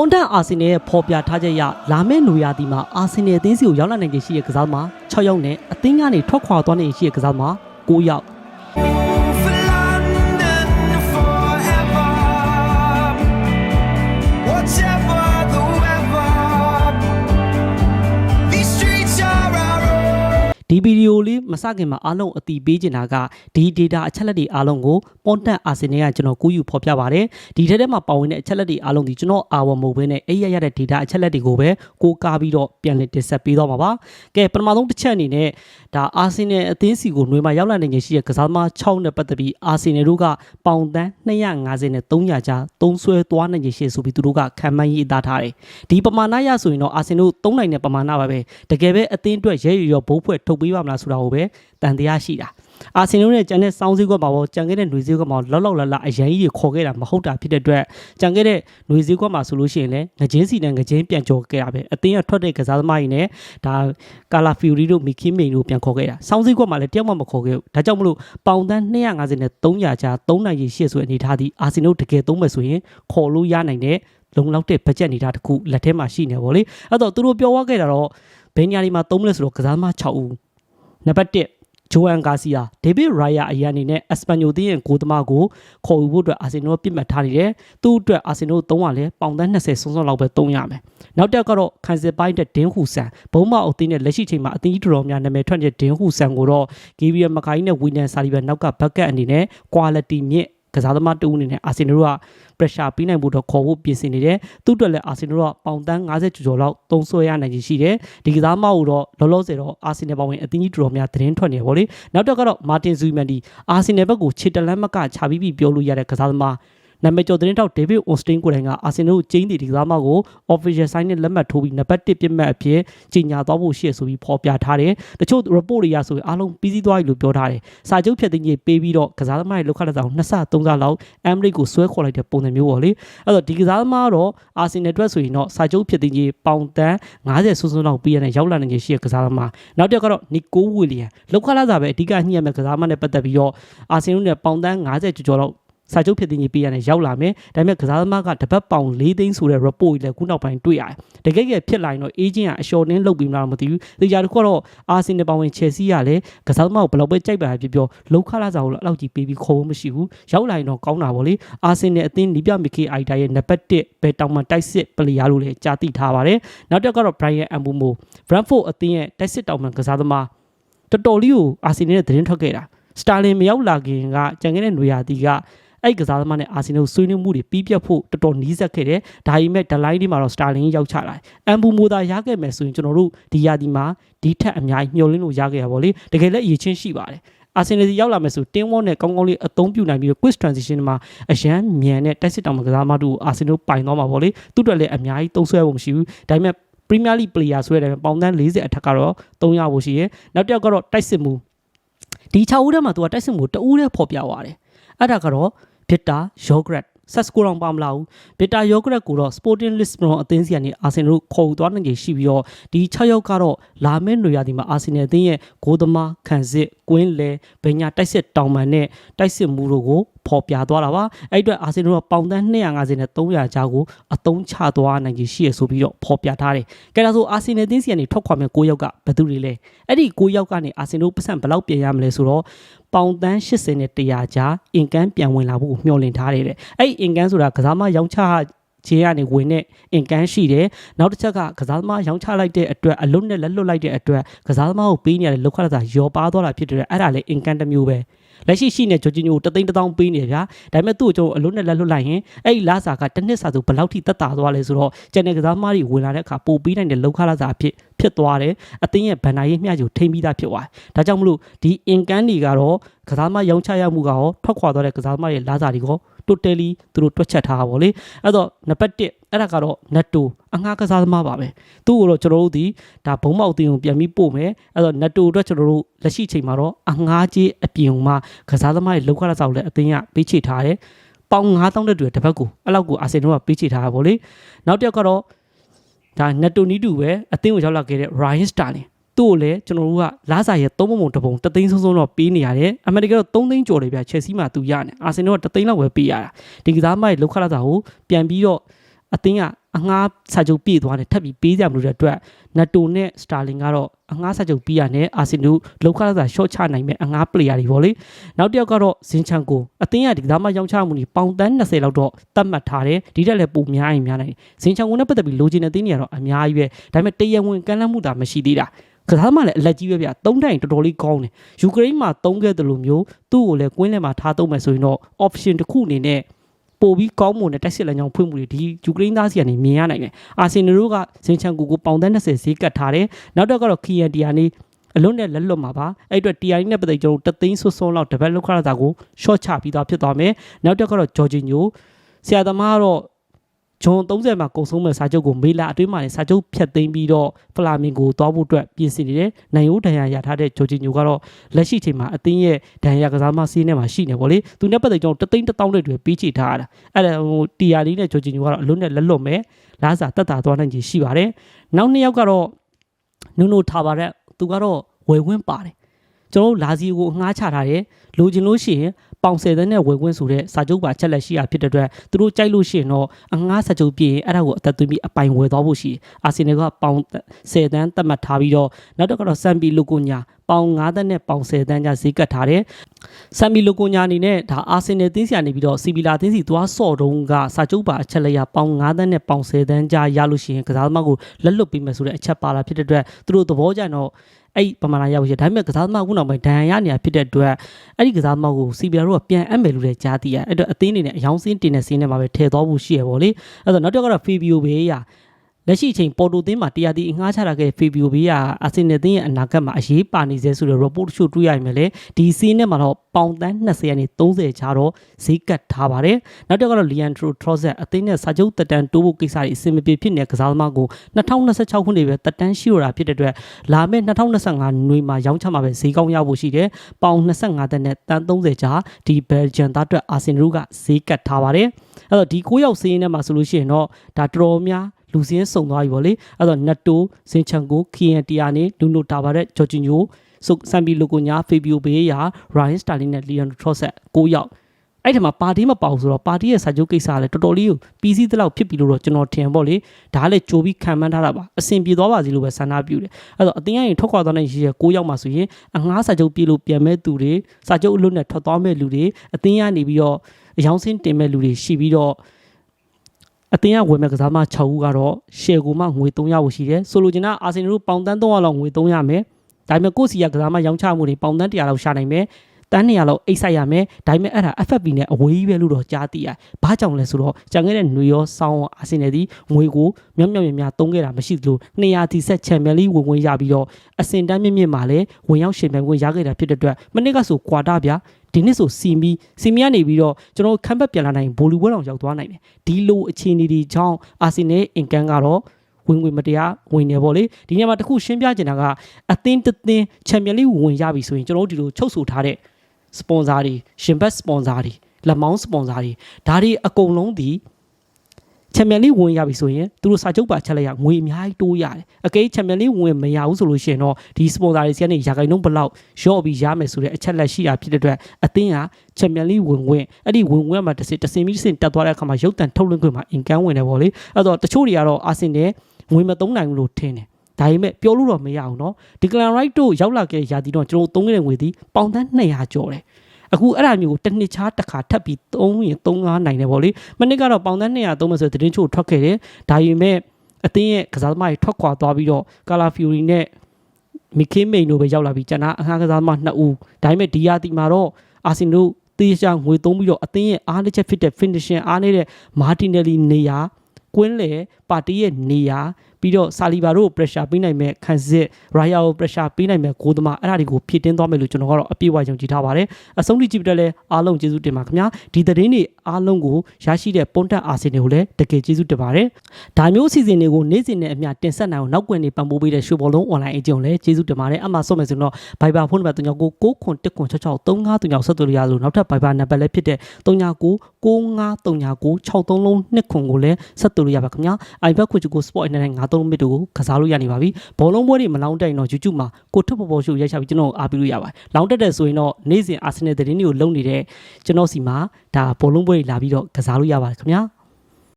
ပွန်တန်အာဆင်နယ်ရဲ့ဖော်ပြထားချက်အရလာမယ့်နွေရာသီမှာအာဆင်နယ်အသင်းစီကိုရောက်လာနိုင်ခြေရှိတဲ့ကစားသမား6ယောက်နဲ့အသင်းကနေထွက်ခွာသွားနိုင်ခြေရှိတဲ့ကစားသမား9ယောက် ဒီဗီဒီယိုလေးမစခင်မှာအားလုံးအတိပေးချင်တာကဒီ data အချက်လက်တွေအားလုံးကိုပွန်တန်အာဆင်နယ်ကကျွန်တော်ကူးယူဖော်ပြပါတယ်ဒီထက်ထဲမှာပါဝင်တဲ့အချက်လက်တွေအားလုံးဒီကျွန်တော်အာဝမဟုတ်ဘဲနဲ့အဲ့ရရတဲ့ data အချက်လက်တွေကိုပဲကိုးကားပြီးတော့ပြန်လည်တင်ဆက်ပေးတော့မှာပါကဲပထမဆုံးတစ်ချက်အနေနဲ့ဒါအာဆင်နယ်အသင်းစီကိုຫນွေမှာရောက်လာနိုင်ခြေရှိတဲ့ကစားသမား6နဲ့ပတ်သက်ပြီးအာဆင်နယ်တို့ကပေါင်တန်း250နဲ့300ကြားသုံးဆွဲသွားနိုင်ခြေရှိဆိုပြီးသူတို့ကခံမှန်းရေးသားထားတယ်ဒီပမာဏရဆိုရင်တော့အာဆင်တို့3နိုင်တဲ့ပမာဏပါပဲတကယ်ပဲအသင်းအတွက်ရဲရရောဘိုးဖွဲ့ထုတ်ပေးပါမလားဆိုတာကိုပဲတန်တရားရှိတာအာဆင်တို့နဲ့ကြံတဲ့စောင်းစည်းကွက်မှာပေါ့ကြံခဲ့တဲ့ຫນွေစည်းကွက်မှာလောက်လောက်လတ်လတ်အရန်ကြီးတွေခေါ်ခဲ့တာမဟုတ်တာဖြစ်တဲ့အတွက်ကြံခဲ့တဲ့ຫນွေစည်းကွက်မှာဆိုလို့ရှိရင်လည်းငကြင်းစီနဲ့ငကြင်းပြန်ကြော်ခဲ့တာပဲအသင်းကထွက်တဲ့ကစားသမားကြီးနဲ့ဒါကာလာဖီယိုရီတို့မီခင်းမိန်တို့ပြန်ခေါ်ခဲ့တာစောင်းစည်းကွက်မှာလည်းတယောက်မှမခေါ်ခဲ့ဘူးဒါကြောင့်မလို့ပေါင်တန်း250နဲ့300ကြား3နိုင်ရရှိဆိုတဲ့အနေထားသည်အာဆင်တို့တကယ်သုံးမယ်ဆိုရင်ခေါ်လို့ရနိုင်တဲ့လုံလောက်တဲ့ဘတ်ဂျက်အနေထားတစ်ခုလက်ထဲမှာရှိနေပါလေအဲ့တော့သူတို့ပြောသွားခဲ့တာတော့ဘယ်နေရာဒီမှာသုံးမလဲဆိုတော့ကစားသမား6ဦး နံပါတ်1ဂျိုအန်ဂါစီယာဒေးဗစ်ရိုင်ယာအရန်အနေနဲ့အက်စပန်ညိုတင်းရဲ့ဂိုးသမားကိုခေါ်ယူဖို့အတွက်အာဆင်နယ်ပြစ်မှတ်ထားနေတယ်။သူ့အတွက်အာဆင်နယ်သုံးရလဲပေါင်သန်း20စွန်းစွန်းလောက်ပဲသုံးရမယ်။နောက်တက်ကတော့ခန်စစ်ပိုင်းတဲ့ဒင်းဟူဆန်ဘုံမအုပ်တင်းနဲ့လက်ရှိချိန်မှာအသင်းကြီးတော်တော်များနာမည်ထွက်တဲ့ဒင်းဟူဆန်ကိုတော့ဂီဗီယမကိုင်းနဲ့ဝီနန်ဆာလီဘန်နောက်ကဘက်ကတ်အနေနဲ့ quality မြင့် ကစားသမားတူအနေနဲ့အာဆင်နယ်က pressure ပေးနိုင်ဖို့တော့ခေါ်ဖို့ပြင်ဆင်နေတယ်သူ့အတွက်လည်းအာဆင်နယ်ကပေါင်တန်း50ကျော်ကျော်လောက်သုံးဆွဲရနိုင်ရှိတယ်ဒီကစားမကိုတော့လောလောဆယ်တော့အာဆင်နယ်ပါဝင်အသင်းကြီးတော်တော်များသတင်းထွက်နေပါလေနောက်တော့ကတော့မာတင်ဇူမန်ဒီအာဆင်နယ်ဘက်ကိုခြေတလန်းမကချပြီးပြီးပြောလို့ရတဲ့ကစားသမား နာမည်ကျော်သတင်းထောက်ဒေးဗစ်အွန်စတင်းကိုယ်တိုင်ကအာဆင်နယ်ကိုကျင်းတီဒီကစားမကို official sign နဲ့လက်မှတ်ထိုးပြီးနံပါတ်1ပြစ်မှတ်အဖြစ်ကြီးညာသွားဖို့ရှိရဆိုပြီးဖော်ပြထားတယ်တချို့ report တွေရဆိုရင်အားလုံးပြီးစီးသွားပြီလို့ပြောထားတယ်စာချုပ်ဖြတ်သိမ်းရေးပေးပြီးတော့ကစားသမားရဲ့လောက်ခတ်လက်ဆောင်2ဆ3ဆလောက်အမ်ရိကိုဆွဲခေါ်လိုက်တဲ့ပုံစံမျိုးပေါ့လေအဲ့တော့ဒီကစားသမားတော့အာဆင်နယ်အတွက်ဆိုရင်တော့စာချုပ်ဖြတ်သိမ်းရေးပေါင်တန်း90ဆွန်းဆွန်းလောက်ပေးရတဲ့ရောက်လာနိုင်ခြေရှိတဲ့ကစားသမားနောက်တစ်ခါကတော့နီကိုဝီလီယံလောက်ခတ်လက်စာပဲအဓိကညှိရမယ့်ကစားသမားနဲ့ပတ်သက်ပြီးတော့အာဆင်နယ်နဲ့ပေါင်တန်း90ကျော်ကျော်လောက် စာချုပ်ဖြစ်တင်ကြီးပေးရတဲ့ရောက်လာမယ်ဒါပေမဲ့ကစားသမားကတပတ်ပေါင်၄သိန်းဆိုတဲ့ report ကြီးလည်းခုနောက်ပိုင်းတွေ့ရတယ်တကယ်ကယ်ဖြစ်လာရင်တော့ agent ကအလျှော်နှင်းလုပ်ပြီးမလားမသိဘူးဒီကြတစ်ခုကတော့အာဆင်နယ်ပါဝင် Chelsea ကလည်းကစားသမားကိုဘယ်လောက်ပဲကြိုက်ပါဖြစ်ပြောလောက်ခလာစာကိုလည်းအဲ့လောက်ကြီးပေးပြီးခေါ်ဖို့မရှိဘူးရောက်လာရင်တော့ကောင်းတာပေါ့လေအာဆင်နယ်အသင်းလီပြမီကေအိုက်တာရဲ့နံပါတ်1ဘယ်တောင်မှတိုက်စစ်ပလီယာလို့လည်းကြားသိထားပါတယ်နောက်တစ်ကတော့ Brian Ambumo Brentford အသင်းရဲ့တိုက်စစ်တောင်မှကစားသမားတော်တော်လေးကိုအာဆင်နယ်နဲ့သတင်းထွက်ခဲ့တာစတာလင်မရောက်လာခင်ကကြံခဲ့တဲ့နွေရာသီက အဲ့ကစားသမားနဲ့အာဆင်နယ်ဆွေးနွေးမှုတွေပြီးပြတ်ဖို့တော်တော်နီးစပ်ခဲ့တယ်။ဒါပေမဲ့ဒလိုင်းဒီမှာတော့စတာလင်ရောက်ချလာတယ်။အမ်ဘူမိုသာရခဲ့မယ်ဆိုရင်ကျွန်တော်တို့ဒီရာသီမှာဒီထက်အများကြီးမျှော်လင့်လို့ရခဲ့ရပါလေ။တကယ်လည်းအရေးချင်းရှိပါတယ်။အာဆင်နယ်စီရောက်လာမယ်ဆိုတင်းဝေါနဲ့ကောင်းကောင်းလေးအသုံးပြုနိုင်ပြီး quick transition မှာအရန်မြန်တဲ့တိုက်စစ်တောင်မကစားမတို့အာဆင်နယ်ပိုင်သွားမှာပေါ့လေ။သူ့အတွက်လည်းအများကြီးသုံးဆွဲဖို့မရှိဘူး။ဒါပေမဲ့ Premier League player ဆိုတဲ့ပေါင်တန်း40အထက်ကတော့3ရဖို့ရှိရဲ။နောက်တစ်ယောက်ကတော့တိုက်စစ်မှုဒီ6ဦးထဲမှာသူကတိုက်စစ်မှုတဦးတည်းဖော်ပြသွားတယ်။ အဲ့ဒါကတော့ဘစ်တာယောဂရက်ဆက်စကိုတော့ပါမလာဘူးဘစ်တာယောဂရက်ကိုတော့ Sporting Lisbon အသင်းစီကနေအာဆင်နယ်တို့ခေါ်ယူသွားနိုင်ကြရှိပြီးတော့ဒီ6ယောက်ကတော့လာမယ့်နွေရာသီမှာအာဆင်နယ်အသင်းရဲ့ဂိုးသမားခံစစ်ကွင်းလဲဘညာတိုက်စစ်တောင်ပန်နဲ့တိုက်စစ်မှုတို့ကို ဖော်ပြသွားတာပါအဲ့အတွက်အာဆင်နယ်ကပေါင်တန်း250နဲ့300ကြားကိုအသုံးချသွားနိုင်ကြီးရှိရဆိုပြီးတော့ဖော်ပြထားတယ်ကဲဒါဆိုအာဆင်နယ်အသင်းစီကနေထွက်ခွာမဲ့9ယောက်ကဘယ်သူတွေလဲအဲ့ဒီ9ယောက်ကနေအာဆင်နယ်ပတ်စံဘယ်လောက်ပြင်ရမလဲဆိုတော့ပေါင်တန်း80နဲ့100ကြားအင်ကန်ပြန်ဝင်လာဖို့မျှော်လင့်ထားတယ်တဲ့အဲ့ဒီအင်ကန်ဆိုတာကစားမရောင်းချခြင်းကနေဝင်တဲ့အင်ကန်ရှိတယ်နောက်တစ်ချက်ကကစားသမားရောင်းချလိုက်တဲ့အတွက်အလွတ်နဲ့လက်လွတ်လိုက်တဲ့အတွက်ကစားသမားကိုပေးနေရတဲ့လောက်ခရတာရောပါသွားတာဖြစ်တဲ့အဲ့ဒါလေအင်ကန်တစ်မျိုးပဲ လက်ရှိရှိနေဂျိုဂျီညိုတသိန်းတစ်သောင်းပေးနေဗျာဒါပေမဲ့သူ့ကိုကျွန်တော်အလွတ်နဲ့လက်လွတ်လိုက်ရင်အဲ့ဒီလာစာကတစ်နှစ်စာဆိုဘယ်လောက်ထိတက်တာသွားလဲဆိုတော့ကျန်တဲ့ကစားသမားတွေဝင်လာတဲ့အခါပို့ပေးနိုင်တဲ့လောက်ခရစာဖြစ်ဖြစ်သွားတယ်အသင်းရဲ့ဗန်နာရေးမျှကြိုထိမ့်ပြီးသားဖြစ်သွားတယ်ဒါကြောင့်မလို့ဒီအင်ကန်တွေကတော့ကစားသမားရောင်းချရမှုကရောထွက်ခွာသွားတဲ့ကစားသမားရဲ့လာစာတွေကို totally သူတို့တွက်ချက်ထားတာပေါ့လေအဲ့တော့နံပါတ်1အဲ့ဒါကတော့ netto အငှားကစားသမားပါပဲသူ့ကိုတော့ကျွန်တော်တို့ဒီဒါဘုံမောက်တင်ကိုပြန်ပြီးပို့မယ်အဲ့တော့ netto အတွက်ကျွန်တော်တို့လက်ရှိချိန်မှာတော့အငှားကြီးအပြင်မှာကစားသမားရဲ့လောက်ခရစာကိုလည်းအသင်းကပေးချေထားတယ်ပေါင်9000တဲ့တွေတစ်ပတ်ကိုအဲ့လောက်ကိုအာဆင်နယ်ကပေးချေထားတာပေါ့လေနောက်တစ်ယောက်ကတော့ဒါ netto နီးတူပဲအသင်းကိုရောက်လာခဲ့တဲ့ Ryan Sterling သူ့ကိုလည်းကျွန်တော်တို့ကလာစာရဲ့သုံးပုံပုံတစ်ပုံတသိန်းဆုံးဆုံးတော့ပေးနေရတယ်အမေရိကန်တော့3သိန်းကျော်တယ်ဗျချက်စီမှာသူရနေအာဆင်နယ်ကတသိန်းလောက်ပဲပေးရတာဒီကစားမရဲ့လောက်ခလာစာကိုပြန်ပြီးတော့အသင်းကအငှားစာချုပ်ပြည့်သွားတယ်ထပ်ပြီးပေးကြမလို့တဲ့အတွက်နက်တိုနဲ့စတာလင်ကတော့အငှားစာချုပ်ပြီးရနဲ့အာဆင်နယ်လောက်ခလာစာရှော့ချနိုင်မဲ့အငှားပလေယာတွေပေါ့လေနောက်တစ်ယောက်ကတော့ဇင်ချန်ကိုအသင်းရဒီကစားမရောင်းချမှုကြီးပေါင်တန်း20လောက်တော့တတ်မှတ်ထားတယ်ဒီတက်လည်းပုံများရင်များနိုင်ဇင်ချန်ကိုနဲ့ပတ်သက်ပြီးလိုချင်တဲ့သင်းတွေကတော့အများကြီးပဲဒါပေမဲ့တရဝင်ကမ်းလှမ်းမှုတာမရှိသေးတာ ကစားမှလည်းအလက်ကြီးပဲဗျသုံးတိုင်တော်တော်လေးကောင်းတယ်ယူကရိန်းမှာသုံးခဲ့တယ်လို့မျိုးသူ့ကိုလည်းကွင်းထဲမှာထားသုံးမယ်ဆိုရင်တော့ option တစ်ခုအနေနဲ့ပို့ပြီးကောင်းမွန်တဲ့တက်စစ်လမ်းကြောင်းဖွင့်မှုတွေဒီယူကရိန်းသားစီကနေမြင်ရနိုင်တယ်အာဆင်နယ်တို့ကဇင်ချန်ကိုကိုပေါင်တန်း20ဈေးကတ်ထားတယ်နောက်တော့ကတော့ခီယန်တီယာနေအလွန်နဲ့လက်လွတ်မှာပါအဲ့အတွက် TI နဲ့ပတ်သက်ကျွန်တော်တသိန်းဆွဆွလောက်တပတ်လောက်ခရတာကို short ချပြီးသားဖြစ်သွားမယ်နောက်တော့ကတော့ဂျော်ဂျီညိုဆရာသမားကတော့ ဂျွန်30မှာကုန်ဆုံးမဲ့စာချုပ်ကိုမေလာအတွင်းမှာလည်းစာချုပ်ဖြတ်သိမ်းပြီးတော့ဖလာမင်ကိုသွားဖို့အတွက်ပြင်ဆင်နေတယ်။နိုင်ရိုးဒဏ်ရာရထားတဲ့ဂျော်ဂျီညိုကတော့လက်ရှိချိန်မှာအသင်းရဲ့ဒဏ်ရာကစားမစီးနဲ့မှာရှိနေပေါ့လေ။သူနဲ့ပတ်သက်ကျွန်တော်တသိန်းတစ်တောင်းတဲ့တွေပေးချေထားရတာ။အဲ့ဒါဟိုတီယာလေးနဲ့ဂျော်ဂျီညိုကတော့အလုံးနဲ့လက်လွတ်မယ်။လာစာတက်တာသွားနိုင်ချေရှိပါတယ်။နောက်နှစ်ယောက်ကတော့နူနိုထားပါတဲ့သူကတော့ဝယ်ဝင်းပါတယ်။ ကျွန်တော်တို့လာစီကိုငှားချထားတယ်။လိုချင်လို့ရှိရင်ပေါင်ဆယ်သန်းနဲ့ဝယ်ခွင့်ဆိုတဲ့စာချုပ်ပါချက်လက်ရှိတာဖြစ်တဲ့အတွက်သူတို့ကြိုက်လို့ရှိရင်တော့အငှားစာချုပ်ပြည့်ရင်အဲ့ဒါကိုအသက်သွင်းပြီးအပိုင်ဝယ်သွားဖို့ရှိတယ်အာဆင်နယ်ကပေါင်ဆယ်သန်းသတ်မှတ်ထားပြီးတော့နောက်တော့ကတော့စံပီလိုကိုညာပေါင်9သန်းနဲ့ပေါင်10သန်းကြားဈေးကတ်ထားတယ်စံပီလိုကိုညာအနေနဲ့ဒါအာဆင်နယ်တင်းစီကနေပြီးတော့စီဗီလာတင်းစီသွားဆော့တုံးကစာချုပ်ပါအချက်လက်ရပေါင်9သန်းနဲ့ပေါင်10သန်းကြားရလို့ရှိရင်ကစားသမားကိုလက်လွတ်ပေးမယ်ဆိုတဲ့အချက်ပါလာဖြစ်တဲ့အတွက်သူတို့သဘောကျရင်တော့ အဲ့ပမာဏရောက်ရှိဒါပေမဲ့ကစားသမားခုနောက်ပိုင်းဒဏ်ရာရနေတာဖြစ်တဲ့အတွက်အဲ့ဒီကစားသမားကိုစီဗီလာတို့ကပြန်အပ်မယ်လို့လည်းကြားသိရအဲ့တော့အသင်းအနေနဲ့အယောင်စင်းတင်တဲ့စင်းနဲ့မှာပဲထည့်သွားဖို့ရှိရပါလေအဲ့တော့နောက်တစ်ခါကတော့ဖီဘီယိုဘေးရ လက်ရှိအချိန်ပေါ်တိုသင်းမှာတရားတီအငှားချတာခဲ့ဖီဘီယိုဘေးရအာဆင်နယ်သင်းရဲ့အနာဂတ်မှာအရေးပါနေစေဆိုတဲ့ report တချို့တွေ့ရရင်လည်းဒီစင်းနဲ့မှာတော့ပေါင်တန်း20ကနေ30ချာတော့ဈေးကတ်ထားပါတယ်နောက်တစ်ခါကတော့လီယန်ထရိုထရော့ဆက်အသင်းနဲ့စာချုပ်တက်တန်တိုးဖို့ကိစ္စတွေအဆင်မပြေဖြစ်နေတဲ့ကစားသမားကို2026ခုနှစ်ပဲတက်တန်းရှိရတာဖြစ်တဲ့အတွက်လာမယ့်2025နွေမှာရောင်းချမှာပဲဈေးကောင်းရဖို့ရှိတယ်ပေါင်25တက်နဲ့တန်30ချာဒီဘယ်ဂျန်သားအတွက်အာဆင်နယ်ကဈေးကတ်ထားပါတယ်အဲ့တော့ဒီ9ယောက်စင်းထဲမှာဆိုလို့ရှိရင်တော့ဒါတော်တော်များ လူစင်းစုံသွားပြီဗောလေအဲ့တော့နတ်တိုစင်ချန်ကိုခီယန်တီယာနေလူနိုတာပါတဲ့ဂျော်ဂျီညိုဆိုဆမ်ဘီလိုကိုညာဖေဘီယိုဘေးယာရိုင်းစတာလင်နဲ့လီယန်ထရော့ဆက်9ယောက်အဲ့ဒီမှာပါတီမပေါဆိုတော့ပါတီရဲ့စာချုပ်ကိစ္စကလည်းတော်တော်လေးကိုပြီးစီးသလောက်ဖြစ်ပြီလို့တော့ကျွန်တော်ထင်ပေါ့လေဒါကလည်းကြိုပြီးခံမှန်းထားတာပါအဆင်ပြေသွားပါစီလို့ပဲဆန္ဒပြုတယ်အဲ့တော့အတင်းအရင်ထွက်ခွာသွားတဲ့ရည်ရ9ယောက်မှဆိုရင်အငှားစာချုပ်ပြေလို့ပြန်မဲ့သူတွေစာချုပ်အလွတ်နဲ့ထွက်သွားမဲ့လူတွေအတင်းကနေပြီးတော့အယောင်စင်းတင်မဲ့လူတွေရှိပြီးတော့ အတင်းရဝယ်မဲ့ကစားမ6ဦးကတော့ရှယ်ကိုမှငွေ300ဖို့ရှိတယ်ဆိုလိုချင်တာအာဆင်နယ်တို့ပေါင်တန်း300လောက်ငွေ300မယ်ဒါပေမဲ့ကိုယ့်စီကကစားမရောင်းချမှုတွေပေါင်တန်း100လောက်ရှာနိုင်မယ် တန်း200လောက်အိတ်ဆိုင်ရမယ်ဒါပေမဲ့အဲ့ဒါ FFP နဲ့အဝေးကြီးပဲလို့တော့ကြားသိရဘာကြောင့်လဲဆိုတော့ကြံခဲ့တဲ့ຫນွေရောစောင်းရောအာဆင်နယ်ဒီငွေကိုမြောက်မြောက်မြများသုံးခဲ့တာမရှိသလို200တီဆက်ချန်ပီယံလိဝင်ဝင်ရပြီးတော့အစင်တန်းမြင့်မြင့်မှာလည်းဝင်ရောက်ရှင်ပြိုင်ခွင့်ရခဲ့တာဖြစ်တဲ့အတွက်မနစ်ကဆိုကွာတာဗျာဒီနှစ်ဆိုစီမီစီမီကနေပြီးတော့ကျွန်တော်ခံဘက်ပြန်လာနိုင်ဘိုလီဝဲအောင်ရောက်သွားနိုင်တယ်ဒီလိုအခြေအနေတွေကြောင့်အာဆင်နယ်အင်ကန်ကတော့ဝင်ဝင်မတရားဝင်နေပေါ့လေဒီညမှာတခုရှင်းပြချင်တာကအသင်းတသင်းချန်ပီယံလိဝင်ရပြီဆိုရင်ကျွန်တော်တို့ဒီလိုချုပ်ဆိုထားတဲ့ စပွန်ဆာတွေရှင်ဘက်စပွန်ဆာတွေလက်မောင်းစပွန်ဆာတွေဒါတွေအကုန်လုံးဒီချန်ပီယံလိဝင်ရပြီဆိုရင်သူတို့စာချုပ်ပါချက်လိုက်ရငွေအများကြီးတိုးရတယ်အကဲချန်ပီယံလိဝင်မရဘူးဆိုလို့ရှိရင်တော့ဒီစပွန်ဆာတွေစီကနေရာဂိုင်နှုန်းဘလောက်ရော့ပြီးရမယ်ဆိုတဲ့အချက်လက်ရှိတာဖြစ်တဲ့အတွက်အသင်းကချန်ပီယံလိဝင်ဝင်အဲ့ဒီဝင်ဝင်မှာတစ်စင်တစ်စင်ပြီးတစ်စင်တက်သွားတဲ့အခါမှာရုပ်တံထုတ်လွှင့်ခွင့်မှာအင်ကန်ဝင်တယ်ပေါ့လေအဲ့တော့တချို့တွေကတော့အာဆင်နယ်ငွေမသုံးနိုင်ဘူးလို့ထင်တယ် ဒါပေမဲ့ပြောလို့တော့မရအောင်နော်ဒီကလန်ရိုက်တို့ရောက်လာခဲ့ရာသီတော့ကျွန်တော်သုံးခဲ့တဲ့ငွေသည်ပေါင်သန်း200ကျော်တယ်အခုအဲ့ဒါမျိုးကိုတစ်နှစ်ချားတစ်ခါထပ်ပြီး3ရင်3-5နိုင်တယ်ဗောလေမနစ်ကတော့ပေါင်သန်း200သုံးမယ်ဆိုတဲ့တင်းချို့ထွက်ခဲ့တယ်ဒါပေမဲ့အတင်းရဲ့ကစားသမားတွေထွက်ခွာသွားပြီးတော့ကာလာဖီယူရီနဲ့မီကင်းမိန်တို့ပဲရောက်လာပြီးကျန်တာအခါကစားသမား2ဦးဒါပေမဲ့ဒီယာတီမှာတော့အာဆင်နိုတေးရှာငွေသုံးပြီးတော့အတင်းရဲ့အားတစ်ချက်ဖြစ်တဲ့ finishing အားနေတဲ့မာတင်နယ်လီနေရာကွင်းလေပါတီရဲ့နေရာ ပြီးတော့ဆာလီဘာတို့ကို pressure ပေးနိုင်မဲ့ခံစစ်ရာယာကို pressure ပေးနိုင်မဲ့ဂိုးသမားအဲ့ဒါတွေကိုဖြည့်တင်းသွားမယ်လို့ကျွန်တော်ကတော့အပြည့်အဝယုံကြည်ထားပါတယ်အဆုံးထိကြည့်ပြတဲ့လဲအားလုံးကျေးဇူးတင်ပါခင်ဗျာဒီသတင်းတွေအားလုံးကိုရရှိတဲ့ပွန်တက်အာဆင်တွေကိုလည်းတကယ်ကျေးဇူးတင်ပါတယ်ဒါမျိုးအစီအစဉ်တွေကိုနေ့စဉ်နဲ့အမျှတင်ဆက်နိုင်အောင်နောက်ကွယ်နေပံ့ပိုးပေးတဲ့ရှိုးဘောလုံး online အကျုံလည်းကျေးဇူးတင်ပါတယ်အမှဆော့မယ်ဆိုရင်တော့ Viber ဖုန်းနံပါတ်39ကို6ခွန်1ခွန်66 35 39ဆက်သွယ်ရလို့နောက်ထပ် Viber နံပါတ်လည်းဖြစ်တဲ့39 9539 63လုံး2ခွန်ကိုလည်းဆက်သွယ်ရပါခင်ဗျာ iPad ခွန်ချူကို Sport အနေနဲ့93မိနစ်ကိုကစားလို့ရနေပါပြီဘောလုံးပွဲတွေမလောင်းတိုင်တော့ YouTube မှာကိုထွတ်ပေါ်ပေါ်ရှိုးရိုက်ချပြီးကျွန်တော်အားပေးလို့ရပါတယ်လောင်းတက်တဲ့ဆိုရင်တော့နေ့စဉ် Arsenal သတင်းတွေကိုလုပ်နေတဲ့ကျွန်တော်စီမှာဒါဘောလုံးပွဲတွေလာပြီးတော့ကစားလို့ရပါတယ်ခင်ဗျာ